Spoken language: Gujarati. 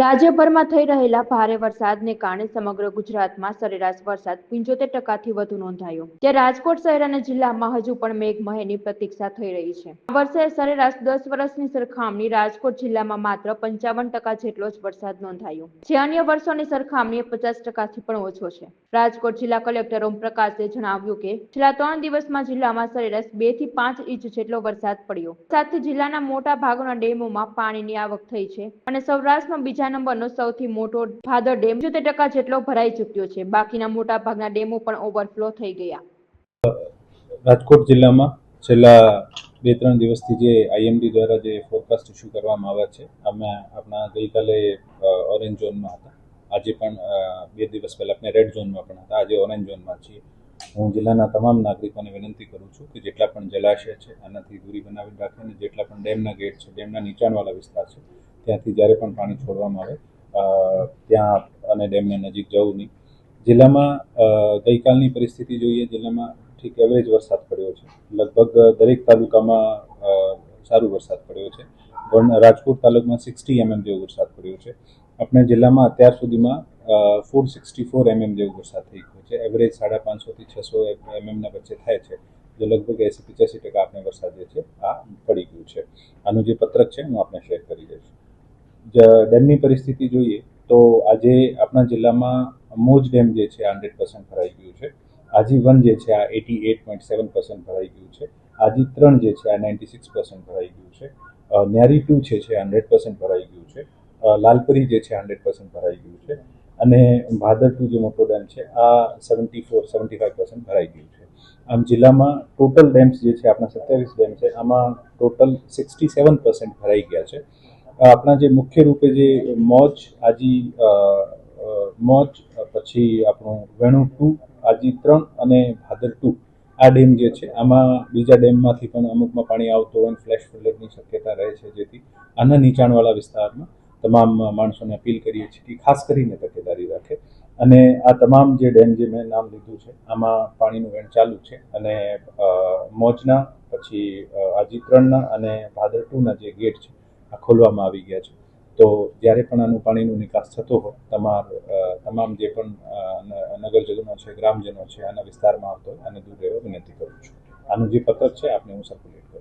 રાજ્યભરમાં થઈ રહેલા ભારે વરસાદને કારણે સમગ્ર ગુજરાતમાં સરેરાશ વરસાદ પંચોતેર ટકાથી વધુ નોંધાયો ત્યારે રાજકોટ શહેર અને જિલ્લામાં હજુ પણ મેઘમહેરની પ્રતીક્ષા થઈ રહી છે. આ વર્ષે સરેરાશ દસ વર્ષની સરખામણી રાજકોટ જિલ્લામાં માત્ર પંચાવન ટકા જેટલો જ વરસાદ નોંધાયો, જે અન્ય વર્ષોની સરખામણીએ પચાસ ટકાથી પણ ઓછો છે. રાજકોટ જિલ્લા કલેક્ટર ઓમ પ્રકાશે જણાવ્યું કે, છેલ્લા ત્રણ દિવસમાં જિલ્લામાં સરેરાશ બેથી પાંચ ઇંચ જેટલો વરસાદ પડ્યો. સાથે જિલ્લાના મોટા ભાગના ડેમોમાં પાણીની આવક થઈ છે અને સૌરાષ્ટ્રમાં બીજા નંબરનો સૌથી મોટો ભાદર ડેમ પંચોતેર ટકા જેટલો ભરાઈ ચૂક્યો છે. બાકીના મોટા ભાગના ડેમો પણ ઓવરફ્લો થઈ ગયા. રાજકોટ જિલ્લામાં છેલ્લા બે ત્રણ દિવસથી જે આઈએમડી દ્વારા જે ફોરકાસ્ટ ઇસ્યુ કરવામાં આવ્યા છે, અમે આપણા ગઈકાલે ઓરેન્જ ઝોનમાં હતા. આજે પણ બે દિવસ પહેલાં આપણે રેડ ઝોનમાં પણ હતા. આજે ઓરેન્જ ઝોનમાં છીએ. હું જિલ્લાના તમામ નાગરિકોને વિનંતી કરું છું કે જેટલા પણ જલાશય છે, આનાથી દૂરી બનાવી રાખે અને જેટલા પણ ડેમના ગેટ છે, ડેમના નીચાણવાળા વિસ્તાર છે ત્યાંથી જ્યારે પણ પાણી છોડવામાં આવે ત્યાં અને ડેમની નજીક જવું નહીં. જિલ્લામાં ગઈકાલની પરિસ્થિતિ જોઈએ, જિલ્લામાં ઠીક એવરેજ વરસાદ પડ્યો છે. લગભગ દરેક તાલુકામાં સારો વરસાદ પડ્યો છે. પણ રાજકોટ તાલુકામાં સિક્સટી એમએમ જેવો વરસાદ પડ્યો છે. આપણે જિલ્લામાં અત્યાર સુધીમાં ફોર સિક્સટી ફોર એમએમ જેવો વરસાદ થઈ ગયો છે. એવરેજ સાડા પાંચસોથી છસો એમએમના વચ્ચે થાય છે. જે લગભગ એસી પચાસી ટકા આપણે વરસાદ જે છે, આ પડી ગયું છે. આનું જે પત્રક છે, હું આપણે શેર કરી દઈશ. ડેમની પરિસ્થિતિ જોઈએ તો આજે આપણા જિલ્લામાં મોજ ડેમ જે છે હંડ્રેડ પર્સન્ટ ભરાઈ ગયું છે. આજીવન જે છે આ eighty eight point seven percent ભરાઈ ગયું છે. આજી ત્રણ જે છે આ નાઇન્ટી સિક્સ પર્સન્ટ ભરાઈ ગયું છે. ન્યારી ટુ છે છે હંડ્રેડ પર્સન્ટ ભરાઈ ગયું છે. લાલપરી જે છે હંડ્રેડ પર્સન્ટ ભરાઈ ગયું છે. અને ભાદર ટુ જે મોટો ડેમ છે આ seventy four, seventy five percent ભરાઈ ગયું છે. આમ જિલ્લામાં ટોટલ ડેમ્સ જે છે આપણા સત્યાવીસ ડેમ છે, આમાં ટોટલ સિક્સટી સેવન પર્સન્ટ ભરાઈ ગયા છે. આપણા જે મુખ્ય રૂપે જે મોજ, આજી મોજ પછી આપણું વેણુ ટુ, આજી ત્રણ અને ભાદર ટુ. આ ડેમ જે છે, આમાં બીજા ડેમમાંથી પણ અમુકમાં પાણી આવતું હોય ફ્લેશ ફ્લડની શક્યતા રહે છે જેથી આના નીચાણવાળા વિસ્તારમાં તમામ માણસોને અપીલ કરીએ છીએ કે ખાસ કરીને તકેદારી રાખે. અને આ તમામ જે ડેમ જે મેં નામ લીધું છે, આમાં પાણીનું વેણ ચાલુ છે અને મોજના, પછી આજી ત્રણના અને ભાદર ટુના જે ગેટ છે આ ખોલવામાં આવી ગયા છે. તો જ્યારે પણ આનું પાણીનો નિકાસ થતો હોય, તમાર તમામ જે પણ નગરજનો છે, ગ્રામજનો છે, આના વિસ્તારમાં આવતો હોય અને દૂર રહેવા વિનંતી કરું છું. આનું જે પત્રક છે, આપને હું સર્ક્યુલેટ કરું